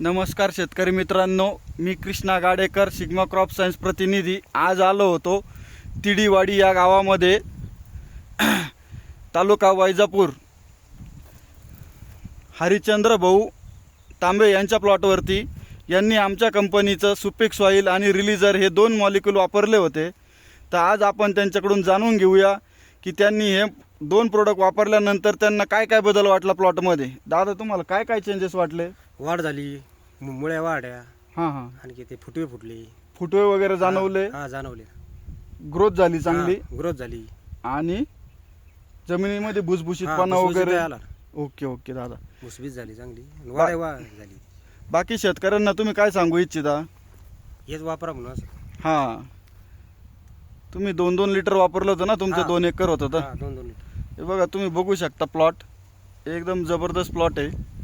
नमस्कार शेतकरी मित्रांनो मी Krishna Gadekar Sigma crop science प्रतिनिधी. आज आलो होतो तिडीवाडी या गावामध्ये तालुका वैजापूर. हरिचंद्र भाऊ तांबे यांच्या प्लॉटवरती यांनी आमच्या कंपनीचं सुपिक सॉईल आणि रिलीजर हे दोन मॉलिक्यूल वापरले होते. तर आज आपण त्यांच्याकडून जाणून घेऊया की त्यांनी हे दोन प्रोडक्ट वापरल्यानंतर त्यांना काय काय बदल वाटला प्लॉटमध्ये दादा तुम्हाला काय काय चेंजेस वाटले? वाढ झाली मु- मुळ्या वाढ्या हां हां. आणखी ते फुटवे फुटले. फुटवे वगैरे जाणवले? हा जाणवले. ग्रोथ झाली चांगली? ग्रोथ झाली. आणि जमिनीमध्ये हा, भुसभुशीतपणा भुसभुशीत वगैरे? आला. ओके ओके दादा. भुसभीत झाली चांगली. आणि वाढ्या वा झाली. बाकी शेतकऱ्यांना तुम्ही काय सांगू इच्छिता? हेच वापरा म्हणून असं. हां. तुम्ही दोन दोन लिटर वापरलं होतं ना तुमचं हा. दोन एकर होतं तर? हा, दोन दोन लिटर. हे बघा तुम्ही बघू शकता प्लॉट. एकदम जबरदस्त प्लॉट आहे.